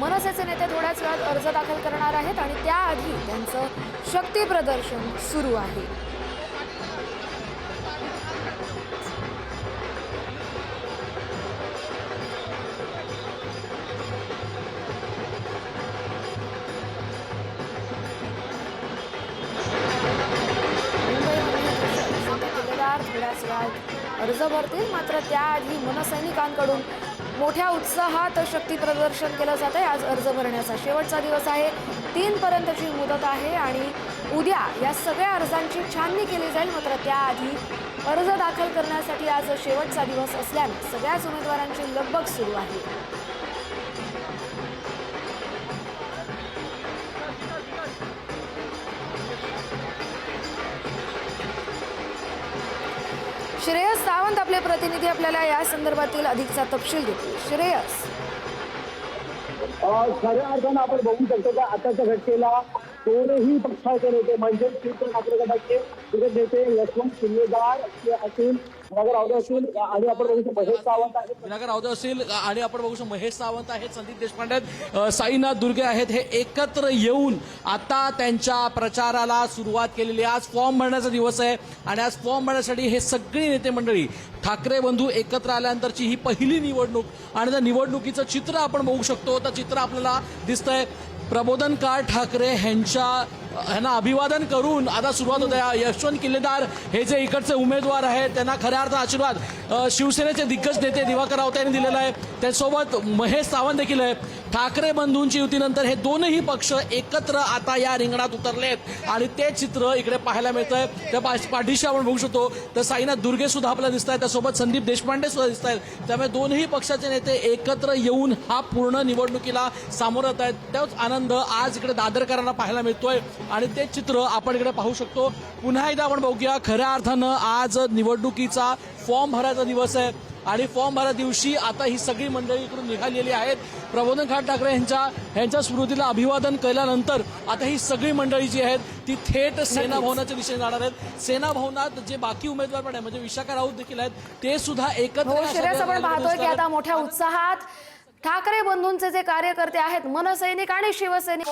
मनसेचे नेते थोड्याच वेळात अर्ज दाखल करणार आहेत आणि त्याआधी त्यांचं शक्ती प्रदर्शन सुरू आहे. थोड्याच अर्ज भरतील मात्र त्याआधी मनसैनिकांकडून मोठ्या उत्साहात शक्ती प्रदर्शन केलं जात आहे आज अर्ज भरण्याचा शेवटचा दिवस आहे. तीन पर्यंतची मुदत आहे आणि उद्या या सगळ्या अर्जांची छाननी केली जाईल. मात्र त्याआधी अर्ज दाखल करण्यासाठी आज शेवटचा दिवस असल्याने सगळ्याच उमेदवारांची लगबग सुरू आहे. श्रेयस सावंत आपले प्रतिनिधी आपल्याला या संदर्भातील अधिकचा तपशील देतील. श्रेयस. खऱ्या अर्थानं आपण बघू शकतो का आताच्या घटनेला दोनही पक्षाचे नेते म्हणजे शिवसेना ठाकरे गटाचे क्रिकेट नेते यशवंत शिंदेदार असतील आणि आपण बघू शकतो महेश सावंत आहेत. असतील आणि आपण बघू शकतो महेश सावंत आहेत संदीप देशपांडे आहेत साईनाथ दुर्गे आहेत हे एकत्र येऊन आता त्यांच्या प्रचाराला सुरुवात केलेली आज फॉर्म भरण्याचा दिवस आहे आणि आज फॉर्म भरण्यासाठी हे सगळी नेते मंडळी ठाकरे बंधू एकत्र आल्यानंतरची ही पहिली निवडणूक आणि त्या निवडणुकीचं चित्र आपण बघू शकतो. तर चित्र आपल्याला दिसतंय. प्रबोधनकार ठाकरे ह्यांच्या ह्यांना अभिवादन करून आता सुरुवात होते यशवंत किल्लेदार हे जे इकडचे उमेदवार आहेत त्यांना खऱ्या अर्थ आशीर्वाद शिवसेनेचे दिग्गज नेते दिवाकर राऊत यांनी दिलेला आहे. त्यासोबत महेश सावंत देखील आहे. ठाकरे बंधूंची युतीनंतर हे दोनही पक्ष एकत्र आता या रिंगणात उतरलेत. आणि ते चित्र इकडे पाहायला मिळत आहे त्या पाठीशी आपण बघू शकतो तर साईनाथ दुर्गे सुद्धा आपल्याला दिसत आहेत त्यासोबत संदीप देशपांडे सुद्धा दिसत आहेत त्यामुळे दोनही पक्षाचे नेते एकत्र येऊन हा पूर्ण निवडणुकीला सामोरं जात आहेत. तोच आनंद आज इकडे दादरकरांना पाहायला मिळतोय. आणि ते चित्र आपण इकडे पाहू शकतो. पुन्हा एकदा आपण बघूया खऱ्या अर्थानं आज निवडणुकीचा फॉर्म भरायचा दिवस आहे. आणि फॉर्म भरा दिवशी आता ही सगळी मंडळी इकडून निघालेली आहेत. प्रबोधन खाट ठाकरे यांच्या यांच्या स्मृतीला अभिवादन केल्यानंतर आता ही सगळी मंडळी जी आहेत ती थेट सेना भवनाच्या दिशेने जाणार आहेत. सेना भवनात जे बाकी उमेदवार पण आहेत म्हणजे विशाखा राऊत देखील आहेत ते सुद्धा एकत्र हो मोठ्या उत्साहात ठाकरे बंधूंचे जे कार्यकर्ते आहेत मनसैनिक आणि शिवसैनिक